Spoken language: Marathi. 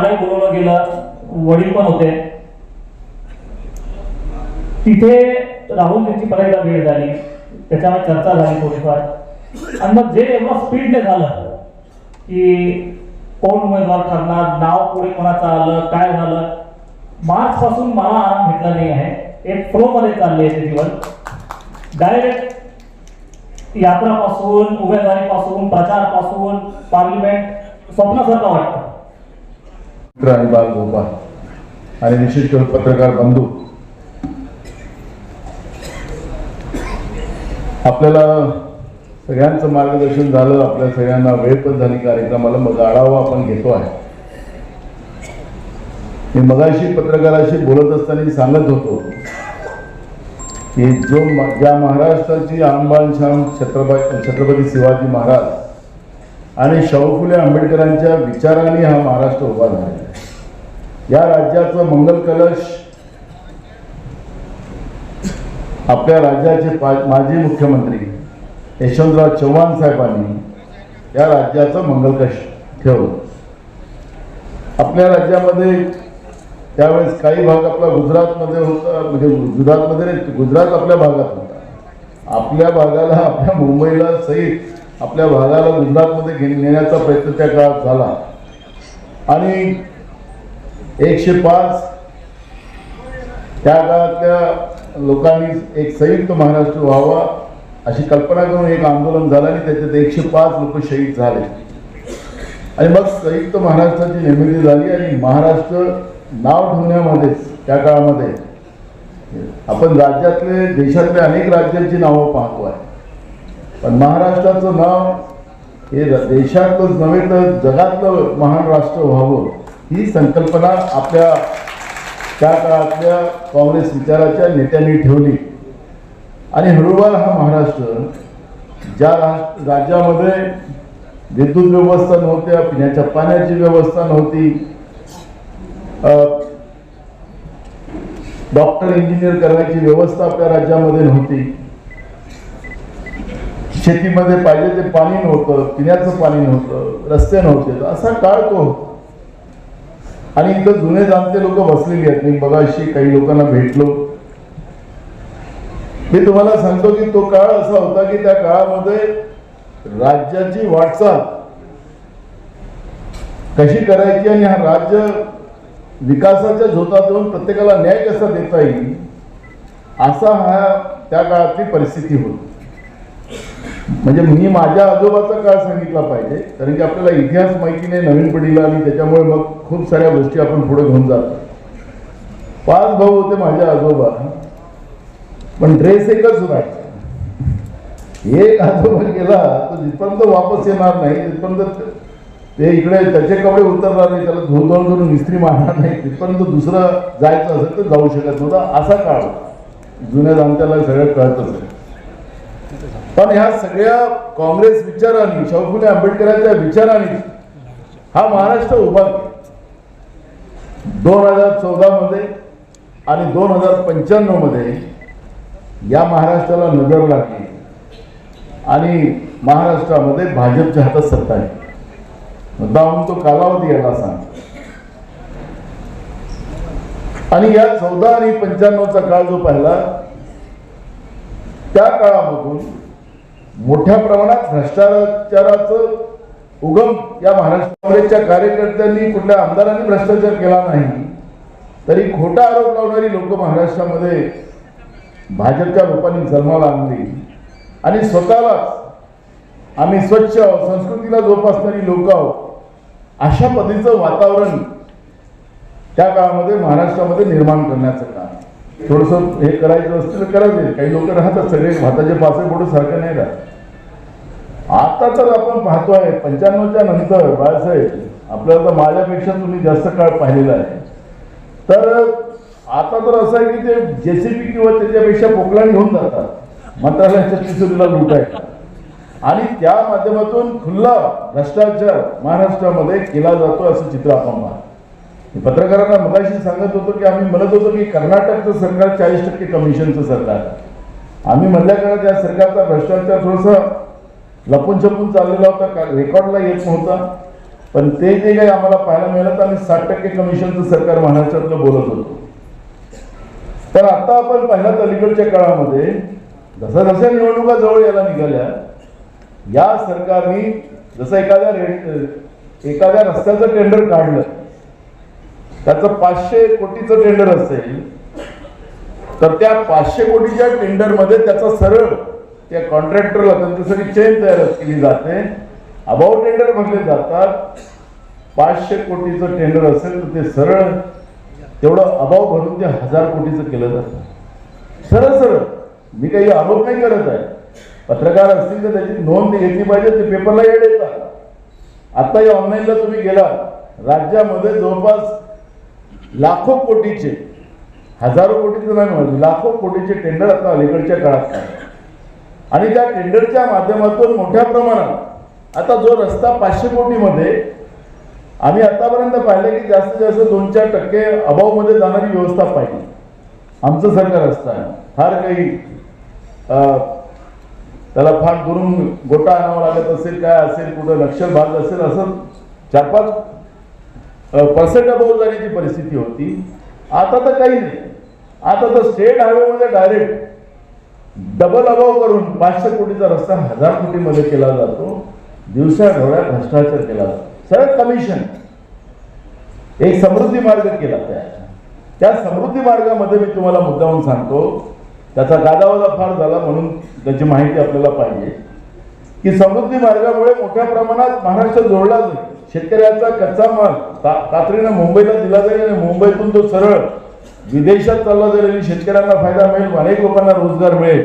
मलाही बोलवलं गेलं वडील पण होते. तिथे राहुलजींची परत एकदा भेट झाली. त्याच्यामुळे चर्चा झाली थोडीफार. आणि मग जे एवढं स्पीडने झालं की कोण उमेदवार ठरणार नाव पुढे कोणाचं आलं काय झालं मार्च पासून मला आराम भेटला नाही आहे. एक फ्लो मध्ये चालले आहे ते दिवस डायरेक्ट यात्रापासून उमेदवारीपासून प्रचारपासून पार्लिमेंट स्वप्नासारखं वाटतं. मित्र आणि बाल गोपाल आणि विशेष करून पत्रकार बंधू. आपल्याला सगळ्यांचं मार्गदर्शन झालं आपल्या सगळ्यांना वेळ पण झाली कार्यक्रमाला मग आढावा आपण घेतो आहे. मी मगाशी पत्रकाराशी बोलत असताना सांगत होतो की जो ज्या महाराष्ट्राची आंबान छत्रपती छत्रपती शिवाजी महाराज आणि शाहू फुले आंबेडकरांच्या विचाराने हा महाराष्ट्र उभा आहे. या राज्याचं मंगल कलश आपल्या राज्याचे माजी मुख्यमंत्री यशवंतराव चव्हाण साहेबांनी या राज्याचं मंगलकश ठेवलं. आपल्या राज्यामध्ये त्यावेळेस काही भाग आपला गुजरातमध्ये होता म्हणजे गुजरातमध्ये गुजरात आपल्या भागात होता. आपल्या भागाला आपल्या मुंबईला सहित आपल्या भागाला गुजरातमध्ये घे नेण्याचा प्रयत्न त्या काळात झाला. आणि एकशे पाच त्या काळातल्या लोकांनी एक संयुक्त महाराष्ट्र व्हावा अशी कल्पना करून एक आंदोलन झालं आणि त्याच्यात एकशे पाच लोक शहीद झाले. आणि मग संयुक्त महाराष्ट्राची निर्मिती झाली आणि महाराष्ट्र नाव ठेवण्यामध्येच त्या काळामध्ये आपण राज्यातले देशातल्या अनेक राज्यांची नावं पाहतो आहे. पण महाराष्ट्राचं नाव हे देशातच नव्हे तर जगातलं महान राष्ट्र व्हावं ही संकल्पना आपल्या त्या काळातल्या काँग्रेस विचाराच्या नेत्यांनी ठेवली. आणि हळूवार हा महाराष्ट्र ज्या राज्यामध्ये विद्युत व्यवस्था नव्हत्या पिण्याच्या पाण्याची व्यवस्था नव्हती डॉक्टर इंजिनियर करण्याची व्यवस्था आपल्या राज्यामध्ये नव्हती शेतीमध्ये पाहिजे ते पाणी नव्हतं पिण्याचं पाणी नव्हतं रस्ते नव्हते. असा काळ तो आणि इथं जुने जाणते लोक बसलेली आहेत. मी बघाशी काही लोकांना भेटलो. मी तुम्हाला सांगतो की तो काळ असा होता की त्या काळामध्ये राज्याची वाटचाल कशी करायची आणि हा राज्य विकासाच्या झोतात येऊन प्रत्येकाला न्याय कसा देता येईल असा हा त्या काळातली परिस्थिती होती. म्हणजे मी माझ्या आजोबाचा काळ सांगितला पाहिजे कारण की आपल्याला इतिहास माहिती नाही नवीन पिढीला आणि त्याच्यामुळे मग खूप साऱ्या गोष्टी आपण पुढे घेऊन जातो. पाच भाऊ होते माझ्या आजोबा. पण ड्रेस एकच राहायचा एक आजोबा गेला तो जिथपर्यंत वापस येणार नाही तिथपर्यंत ते इकडे त्याचे कपडे उतरणार नाही त्याला धुवून धुवून धुवून मिस्त्री मारणार नाही तिथपर्यंत दुसरं जायचं असेल तर जाऊ शकत नव्हता असा काळ जुन्या जाणत्याला सगळं कळत असेल पण ह्या सगळ्या काँग्रेस विचारांनी शाहू फुले आंबेडकरांच्या विचारांनी हा महाराष्ट्र उभा दोन हजार चौदा मध्ये आणि दोन हजार पंच्याण्णवमध्ये या महाराष्ट्राला नजर लागली आणि महाराष्ट्रामध्ये भाजपच्या हातात सत्ता आहे मुद्दाहून तो कालावधी याला सांग आणि या चौदा आणि पंच्याण्णवचा काळ जो पाहिला त्या काळामधून मोठ्या प्रमाणात भ्रष्टाचाराचं उगम या महाराष्ट्र काँग्रेसच्या कार्यकर्त्यांनी कुठल्या आमदारांनी भ्रष्टाचार केला नाही तरी खोटा आरोप लावणारी लोक महाराष्ट्रामध्ये भाजपच्या लोकांनी जन्माला आणली. आणि स्वतःलाच आम्ही स्वच्छ संस्कृतीला जोपासणारी लोक आहोत अशा पद्धतीचं वातावरण त्या काळामध्ये महाराष्ट्रामध्ये निर्माण करण्याचं काम थोडंसं हे करायचं असतं तर करायचं काही लोक राहतात सगळे भाताचे पासे पुढे सारखं नाही राहत. आता तर आपण पाहतोय पंच्याण्णवच्या नंतर बाळासाहेब आपल्याला माझ्यापेक्षा तुम्ही जास्त काळ पाहिलेला आहे. तर आता तर असं आहे की ते जेसीबी किंवा त्याच्यापेक्षा पोकलाण घेऊन जातात. मंत्रालयाच्या तिसरीला आहे. आणि त्या माध्यमातून खुल्ला भ्रष्टाचार महाराष्ट्रामध्ये केला जातो असं चित्र आपण पाहतो. पत्रकारांना मगाशी सांगत होतो की आम्ही म्हणत होतो की कर्नाटकचं सरकार चाळीस टक्के कमिशनचं सरकार आम्ही मधल्या काळात या सरकारचा भ्रष्टाचार थोडंसं लपून छपून चाललेला होता का रेकॉर्डला येत नव्हता. पण ते जे काही आम्हाला पाहायला मिळालं तर आम्ही साठ टक्के कमिशनचं सरकार महाराष्ट्रातलं बोलत होतो. तर आता आपण पाहिलं अलीकडच्या काळामध्ये जसं जशा निवडणुका जवळ यायला निघाल्या. या सरकारने जसं एखाद्या रे- एखाद्या रस्त्याचं टेंडर काढलं त्याचं पाचशे कोटीचं टेंडर असेल तर त्या पाचशे कोटीच्या टेंडरमध्ये त्याचा सरळ त्या कॉन्ट्रॅक्टरला त्यांच्यासाठी चेन तयार केली जाते. अभाव टेंडर भरले जातात. पाचशे कोटीचं टेंडर असेल तर ते सरळ तेवढं अभाव भरून ते हजार कोटीचं केलं जातं. सरळ सरळ. मी काही आरोप नाही करत आहे. पत्रकार असतील तर त्याची नोंद घेतली पाहिजे ते पेपरला येड येतात. आता या ऑनलाईनला तुम्ही गेला राज्यामध्ये जवळपास लाखो कोटीचे हजारो कोटीचं नाही म्हणजे लाखो कोटीचे टेंडर आता अलीकडच्या काळात आणि त्या टेंडरच्या माध्यमातून मोठ्या प्रमाणात आता जो रस्ता पाचशे कोटीमध्ये आम्ही आतापर्यंत पाहिलं की जास्तीत जास्त दोन चार टक्के अभावमध्ये जाणारी व्यवस्था पाहिजे आमचं सरकार असताना फार काही त्याला फार दुरून गोटा आणावा लागत असेल काय असेल कुठं नक्षल भाग असेल असं चार पाच पर्सेंट जाण्याची परिस्थिती होती. आता तर काही नाही. आता तर स्टेट हायवेमध्ये डायरेक्ट डबल अभाव करून पाचशे कोटीचा रस्ता हजार कोटीमध्ये केला जातो. दिवसाढोळ्या भ्रष्टाचार केला जातो. सरळ कमिशन एक समृद्धी मार्ग केला त्या. त्या समृद्धी मार्गामध्ये मी तुम्हाला मुद्दाहून सांगतो. त्याचा गादावादा फार झाला म्हणून त्याची माहिती आपल्याला पाहिजे. की समृद्धी मार्गामुळे मोठ्या प्रमाणात महाराष्ट्र जोडला जाईल. शेतकऱ्याचा कच्चा माल तातडीनं मुंबईला दिला जाईल आणि मुंबईतून तो सरळ विदेशात चालला जाईल आणि शेतकऱ्यांना फायदा मिळेल अनेक लोकांना रोजगार मिळेल.